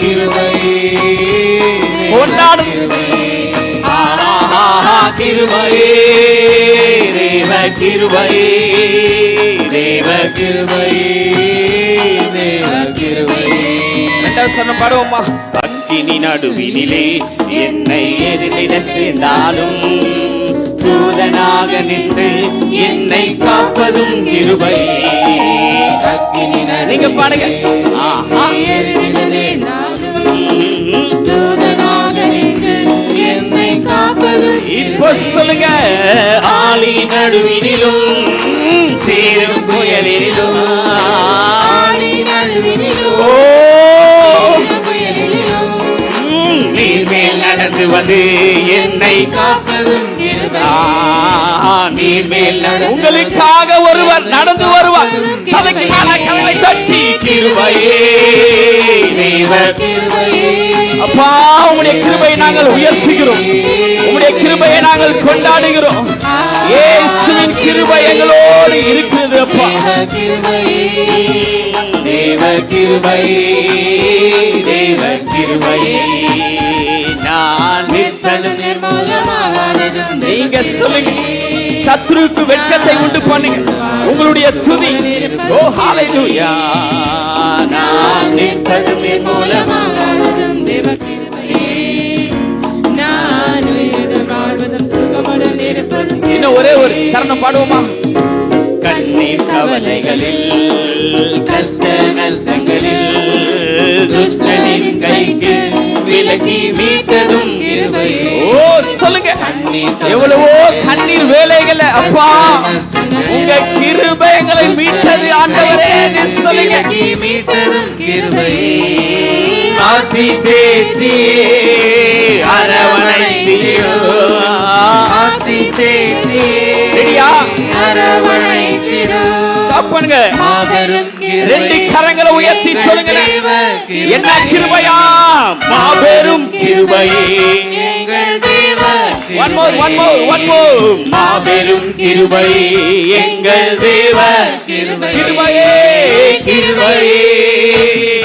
கிருபையே கொண்டாடும். ஆஹா, கிருபையே தேவ கிருபையே தேவ கிருபையே தேவ ரெண்டாவது சொன்ன பாடுவோமா அக்கினி நடுவினிலே என்னை எதிரிட சேர்ந்தாலும் தூதனாக நின்று என்னை காப்பதும் கிருபை நீங்க பாடுங்க. ஆஹா. சொல்லுங்க. ஆளி நடுவினிலும் சேரும் புயலிலும். ஆழி நடுவினிலும் ஓ. புயலிலும். ம், நீர் மேல் நடந்து வந்து என்னை காப்பதும் கிருபை. ஆ, நீர் மேல் நடந்து உங்களுக்காக ஒருவர் நடந்து வருவார். தலைக்கு கரங்களை தட்டி கிருபையே. தேவ கிருபையே. அப்பா உம்முடைய கிருபையை நாங்கள் உயர்த்துகிறோம். கிருபையை நாங்கள் கொண்டாடுகிறோம். இயேசுவின் கிருபை எங்களோடு இருக்கிறது அப்பா. கிருபையே தேவ கிருபை தேவ கிருபை நான் நீங்க சொல்லுங்க. சத்ருக்கு வெட்கத்தை உண்டு பண்ணுங்க. உங்களுடைய துதி. ஓ ஹalleluya நான் நிற்பதும் நிர்மூலமாக ஒரே ஒரு சரணம் பாடுவோமா? கண்ணீர் கவலைகளில் கஷ்ட நஷ்டங்களில் துஷ்டனின் கைக்கு விலக்கி மீட்டதும் ஓ சொல்லுங்க. எவ்வளவோ கண்ணீர் வேலைகளை அப்பா உங்க கிருபை எங்களை மீட்டது ஆண்டவரே சொல்லுங்க. மீட்டதும் கிருபையே ஆற்றி தேற்றி அரவணைத்தீரோ கிருபை. ரெண்டு கரங்களை உயர்த்தி சொல்லுங்களேன். என்ன கிருபையா? மாபெரும் கிருபையே one more one more one more மாபெரும் கிருபை. எங்கள் தேவ கிருபை. கிருபையே கிருபையே.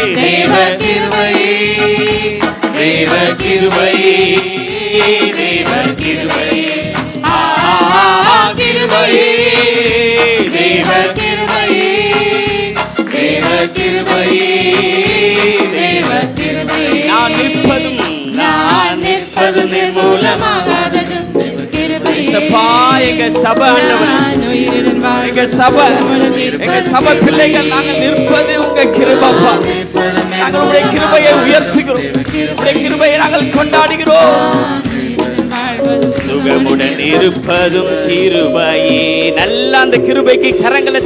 தேவ கிருபையே தேவ கிருபையே நான் நிற்பதும் நான் நிற்பது நிர்மூலமாக மூலமாகாததும் தேவ கிருபையே சப்பா எங்க சபை ஆண்டவர் நான் உயிருடன் எங்க வாழ்வதும் சபை சுகமுடன் எங்க இருப்பதும் சபை பிள்ளைகள் நாங்கள் நிற்பது உங்க கிருபப்பா. நாங்கள் உங்களுடைய கிருபையை உயர்த்துகிறோம். உங்களுடைய கிருபையை நாங்கள் கொண்டாடுகிறோம். சுகமுடன் இருப்பதும் கிருபையே. நல்ல அந்த கிருபைக்கு கரங்களை